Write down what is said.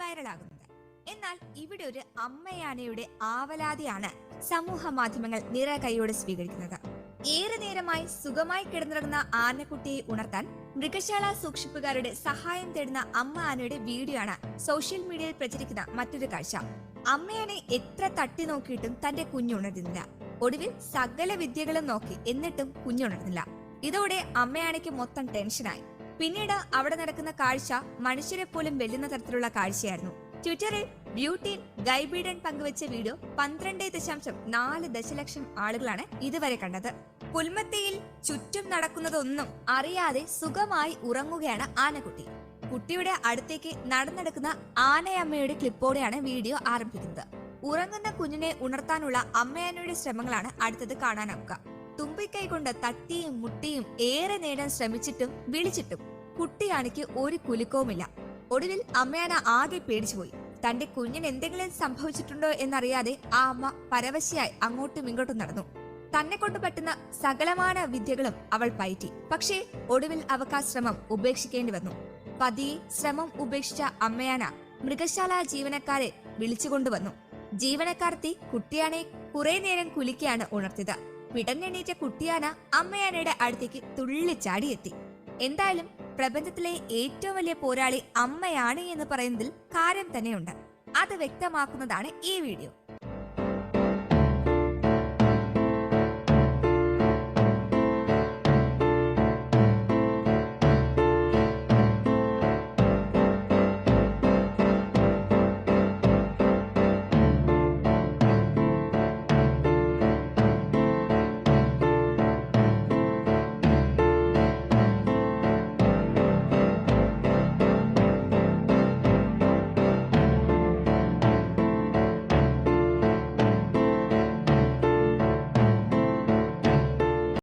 വൈറലാകുന്നത് എന്നാൽ ഇവിടെ ഒരു അമ്മയാനയുടെ ആവലാതിയാണ് സമൂഹ മാധ്യമങ്ങൾ നിറ കൈയോടെ സ്വീകരിക്കുന്നത്. ഏറെ നേരമായി സുഖമായി കിടന്നിറങ്ങുന്ന ആനക്കുട്ടിയെ ഉണർത്താൻ മൃഗശാല സൂക്ഷിപ്പുകാരുടെ സഹായം തേടുന്ന അമ്മ ആനയുടെ വീഡിയോ ആണ് സോഷ്യൽ മീഡിയയിൽ പ്രചരിക്കുന്ന മറ്റൊരു കാഴ്ച. അമ്മയാനെ എത്ര തട്ടി നോക്കിയിട്ടും തന്റെ കുഞ്ഞുണരുന്നില്ല ഒടുവിൽ സകല വിദ്യകളും നോക്കി എന്നിട്ടും കുഞ്ഞുണർന്നില്ല ഇതോടെ അമ്മയാനയ്ക്ക് മൊത്തം ടെൻഷനായി പിന്നീട് അവിടെ നടക്കുന്ന കാഴ്ച മനുഷ്യരെ പോലും വെല്ലുന്ന തരത്തിലുള്ള കാഴ്ചയായിരുന്നു. ട്വിറ്ററിൽ ബ്യൂട്ടി ഗൈബീഡൻ പങ്കുവച്ച വീഡിയോ പന്ത്രണ്ട് ദശാംശം നാല് ദശലക്ഷം ആളുകളാണ് ഇതുവരെ കണ്ടത്. പുൽമത്തയിൽ ചുറ്റും നടക്കുന്നതൊന്നും അറിയാതെ സുഖമായി ഉറങ്ങുകയാണ് ആനക്കുട്ടി. കുട്ടിയുടെ അടുത്തേക്ക് നടന്നെടുക്കുന്ന ആനയമ്മയുടെ ക്ലിപ്പോടെയാണ് വീഡിയോ ആരംഭിക്കുന്നത്. ഉറങ്ങുന്ന കുഞ്ഞിനെ ഉണർത്താനുള്ള അമ്മയാനയുടെ ശ്രമങ്ങളാണ് അടുത്തത് കാണാനാവുക. തുമ്പിക്കൈ കൊണ്ട് തട്ടിയും മുട്ടിയും ഏറെ നേടാൻ ശ്രമിച്ചിട്ടും വിളിച്ചിട്ടും കുട്ടിയാണിക്ക് ഒരു കുലുക്കവുമില്ല. ഒടുവിൽ അമ്മയാന ആകെ പേടിച്ചുപോയി. തന്റെ കുഞ്ഞിന് എന്തെങ്കിലും സംഭവിച്ചിട്ടുണ്ടോ എന്നറിയാതെ ആ അമ്മ പരവശയായി അങ്ങോട്ടും ഇങ്ങോട്ടും നടന്നു. തന്നെ കൊണ്ട് പറ്റുന്ന സകലമായ വിദ്യകളും അവൾ പയറ്റി. പക്ഷേ ഒടുവിൽ അവക്ക് ആ ശ്രമം ഉപേക്ഷിക്കേണ്ടി വന്നു. പതിയെ ശ്രമം ഉപേക്ഷിച്ച അമ്മയാന മൃഗശാല ജീവനക്കാരെ വിളിച്ചുകൊണ്ടുവന്നു ജീവനക്കാർത്തി കുട്ടിയാനെ കുറെ നേരം കുലിക്കാണ് ഉണർത്തിയത്. പിടഞ്ഞെണീറ്റ കുട്ടിയാന അമ്മയാനയുടെ അടുത്തേക്ക് തുള്ളിച്ചാടിയെത്തി എന്തായാലും പ്രപഞ്ചത്തിലെ ഏറ്റവും വലിയ പോരാളി അമ്മയാണ് എന്ന് പറയുന്നതിൽ കാര്യം തന്നെയുണ്ട്. അത് വ്യക്തമാക്കുന്നതാണ് ഈ വീഡിയോ.